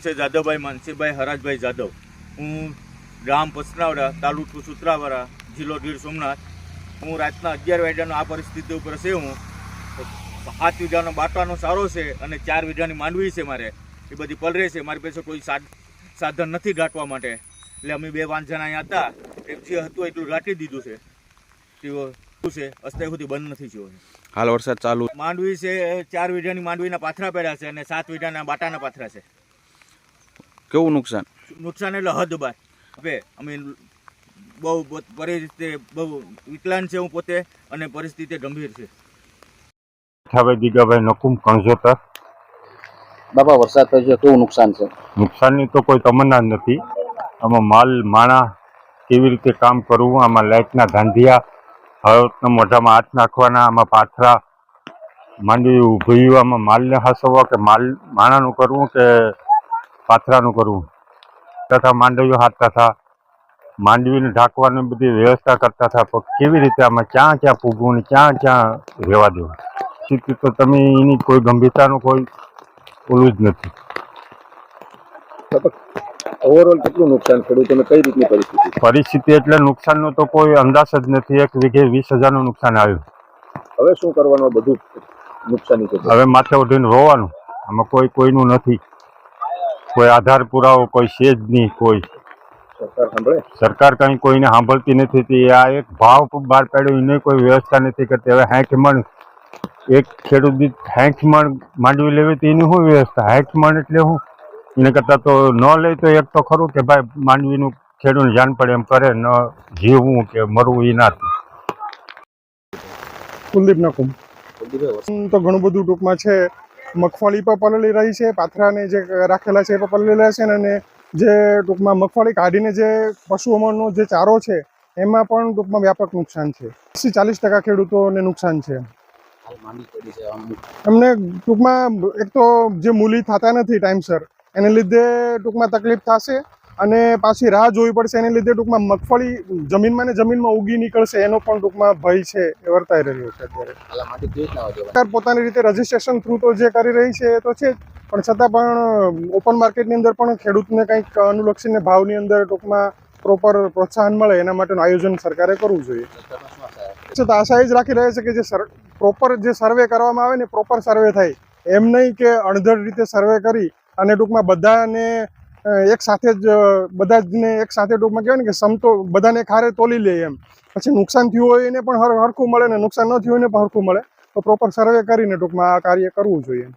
છે જાદવભાઈ માનસીભાઈ હરાજભાઈ જાદવ. હું ગામ પસનાવડા તાલુકો સુત્રાવાડા જિલ્લો ગીર સોમનાથ. હું રાતના અગિયાર વાગ્યાનો આ પરિસ્થિતિ ઉપર છે હું. સાત વીઘાનો બાટાનો સારો છે અને ચાર વીઘાની માંડવી છે મારે. એ બધી પલરે છે. મારી પાસે કોઈ સાધ સાધન નથી ગાંટવા માટે. એટલે અમે બે પાંચ જણા અહીંયા હતા. એક જે હતું એટલું ગાંટી દીધું છે. તેઓ છે? અત્યાર સુધી બંધ નથી થયો હાલ વરસાદ ચાલુ. માંડવી છે ચાર વીઘાની માંડવીના પાથરા પડ્યા છે અને સાત વીઘાના બાટાના પાથરા છે. કેવું નુકસાન? નુકસાન એટલે હદ બાર હવે અમે બહુ પરિસ્થિતિ બહુ વિકલાંગ છે હું પોતે અને પરિસ્થિતિ ગંભીર છે. હવે દીગાભાઈ નકુમ કણજોતર બાપા વરસાદ થયો છે કેવું નુકસાન છે? નુકસાનની તો કોઈ તમન્ના જ નથી. આમાં માલ માણા કેવી રીતે કામ કરવું આમાં લાઇટના ધાંધિયા હળવતના મોઢામાં હાથ નાખવાના આમાં પાથરા માંડવી ઊભી આમાં માલને હાસવવા કે માલ માણાનું કરવું કે પાથરાનું કરવું. તથા માંડવીઓ હાથતા હતા. માંડવીને ઢાંકવાની બધી વ્યવસ્થા કરતા હતા. પણ કેવી રીતે આમાં ક્યાં ક્યાં પૂગવું ને ક્યાં ક્યાં રહેવા દેવું? સ્થિતિ તો તમે એની કોઈ ગંભીરતાનું કોઈ ઓલું જ નથી. ઓવરઓલ કેટલું નુકસાન ખેડૂતોને કઈ રીતની પરિસ્થિતિ? પરિસ્થિતિ એટલે નુકસાનનો તો કોઈ અંદાજ જ નથી. એક વીઘે વીસ હજારનું નુકસાન આવ્યું. હવે શું કરવાનું? બધું નુકસાની હવે માથે ઉઠીને રોવાનું. આમાં કોઈ કોઈનું નથી. કોઈ આધાર પુરાવો કોઈ છે જ નહીં કોઈ. સરકાર કઈ કંઈ કોઈને સાંભળતી નથી તે આ એક ભાવ બહાર પાડ્યો એને કોઈ વ્યવસ્થા નથી કરતી. હવે હેંખમણ મણ એક ખેડૂત દીઠ મણ માંડવી લેવી તો એની શું વ્યવસ્થા? મણ એટલે શું? એને કરતાં તો ન લે તો એક તો ખરું કે ભાઈ માંડવીનું ખેડૂતને જાણ પડે એમ કરે ન જીવવું કે મરવું એ ના થાય. કુલદીપ નકુમ તો ઘણું બધું ટૂંકમાં છે. મગફળી પણ પલળી રહી છે પાથરાને જે રાખેલા છે એ પણ રહ્યા છે અને જે ટૂંકમાં મગફળી કાઢીને જે પશુઓનો જે ચારો છે એમાં પણ ટૂંકમાં વ્યાપક નુકસાન છે. એંસી ચાલીસ ટકા ખેડૂતોને નુકસાન છે. એમને ટૂંકમાં એક તો જે મૂલી થતા નથી ટાઈમસર એને લીધે ટૂંકમાં તકલીફ થશે. અને પાછી રાહ જોવી પડશે એને લીધે ટૂંકમાં મગફળી જમીનમાં ને જમીનમાં ઉગી નીકળશે એનો પણ ટૂંકમાં ભય છે એ વર્તાઈ રહ્યો છે અત્યારે. સરકાર પોતાની રીતે રજીસ્ટ્રેશન થ્રુ તો જે કરી રહી છે એ તો છે પણ છતાં પણ ઓપન માર્કેટની અંદર પણ ખેડૂતને કંઈક અનુલક્ષીને ભાવની અંદર ટૂંકમાં પ્રોપર પ્રોત્સાહન મળે એના માટેનું આયોજન સરકારે કરવું જોઈએ. છતાં આશા એ જ રાખી રહ્યા છે કે જે પ્રોપર જે સર્વે કરવામાં આવે ને પ્રોપર સર્વે થાય. એમ નહીં કે અણધડ રીતે સર્વે કરી અને ટૂંકમાં બધાને એક સાથે જ બધા જ ને એક સાથે ટૂંકમાં કહેવાય ને કે સમતો બધાને ખારે તોલી લે એમ. પછી નુકસાન થયું હોય એને પણ હર, હરખું મળે ને નુકસાન ન થયું હોય પણ હરખું મળે. તો પ્રોપર સર્વે કરીને ટૂંકમાં આ કાર્ય કરવું જોઈએ.